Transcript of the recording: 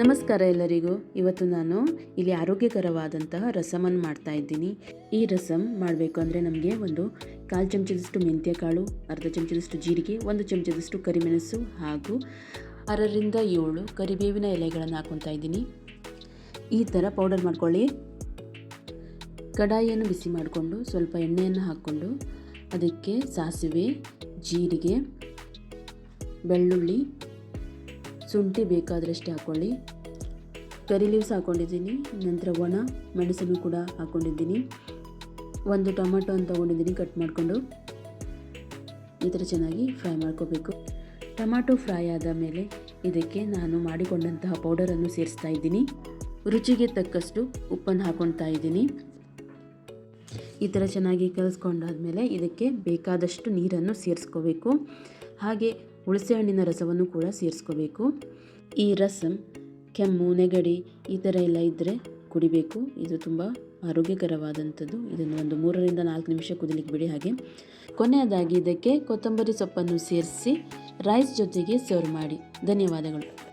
ನಮಸ್ಕಾರ ಎಲ್ಲರಿಗೂ. ಇವತ್ತು ನಾನು ಇಲ್ಲಿ ಆರೋಗ್ಯಕರವಾದಂತಹ ರಸಮನ್ನು ಮಾಡ್ತಾ ಇದ್ದೀನಿ. ಈ ರಸಮ್ ಮಾಡಬೇಕು ಅಂದರೆ ನಮಗೆ ಒಂದು ಕಾಲು ಚಮಚದಷ್ಟು ಮೆಂತ್ಯ ಕಾಳು, ಅರ್ಧ ಚಮಚದಷ್ಟು ಜೀರಿಗೆ, ಒಂದು ಚಮಚದಷ್ಟು ಕರಿಮೆಣಸು ಹಾಗೂ ಅರರಿಂದ ಏಳು ಕರಿಬೇವಿನ ಎಲೆಗಳನ್ನು ಹಾಕೊತಾ ಇದ್ದೀನಿ. ಈ ಥರ ಪೌಡರ್ ಮಾಡ್ಕೊಳ್ಳಿ. ಕಡಾಯಿಯನ್ನು ಬಿಸಿ ಮಾಡಿಕೊಂಡು ಸ್ವಲ್ಪ ಎಣ್ಣೆಯನ್ನು ಹಾಕ್ಕೊಂಡು ಅದಕ್ಕೆ ಸಾಸಿವೆ, ಜೀರಿಗೆ, ಬೆಳ್ಳುಳ್ಳಿ ಶುಂಠಿ ಬೇಕಾದರಷ್ಟೇ ಹಾಕ್ಕೊಳ್ಳಿ ಕರಿ ಲೀವ್ಸ್ ಹಾಕ್ಕೊಂಡಿದ್ದೀನಿ ನಂತರ ಒಣ ಮೆಣಸನ್ನು ಕೂಡ ಹಾಕ್ಕೊಂಡಿದ್ದೀನಿ ಒಂದು ಟೊಮೆಟೊ ತೊಗೊಂಡಿದ್ದೀನಿ, ಕಟ್ ಮಾಡಿಕೊಂಡು. ಈ ಥರ ಚೆನ್ನಾಗಿ ಫ್ರೈ ಮಾಡ್ಕೋಬೇಕು. ಟೊಮ್ಯಾಟೊ ಫ್ರೈ ಆದ ಮೇಲೆ ಇದಕ್ಕೆ ನಾನು ಮಾಡಿಕೊಂಡಂತಹ ಪೌಡರನ್ನು ಸೇರಿಸ್ತಾ ಇದ್ದೀನಿ. ರುಚಿಗೆ ತಕ್ಕಷ್ಟು ಉಪ್ಪನ್ನು ಹಾಕ್ಕೊಳ್ತಾ ಇದ್ದೀನಿ. ಈ ಥರ ಚೆನ್ನಾಗಿ ಕಲಿಸ್ಕೊಂಡಾದ್ಮೇಲೆ ಇದಕ್ಕೆ ಬೇಕಾದಷ್ಟು ನೀರನ್ನು ಸೇರಿಸ್ಕೋಬೇಕು. ಹಾಗೆ ಹುಣಸೆ ಹಣ್ಣಿನ ರಸವನ್ನು ಕೂಡ ಸೇರಿಸ್ಕೋಬೇಕು. ಈ ರಸಂ, ಕೆಮ್ಮು, ನೆಗಡಿ ಈ ಥರ ಎಲ್ಲ ಇದ್ದರೆ ಕುಡಿಬೇಕು. ಇದು ತುಂಬ ಆರೋಗ್ಯಕರವಾದಂಥದ್ದು. ಇದನ್ನು ಒಂದು ಮೂರರಿಂದ ನಾಲ್ಕು ನಿಮಿಷ ಕುದಿಲಿಕ್ಕೆ ಬಿಡಿ ಹಾಗೆ. ಕೊನೆಯದಾಗಿ ಇದಕ್ಕೆ ಕೊತ್ತಂಬರಿ ಸೊಪ್ಪನ್ನು ಸೇರಿಸಿ ರೈಸ್ ಜೊತೆಗೆ ಸರ್ವ್ ಮಾಡಿ. ಧನ್ಯವಾದಗಳು.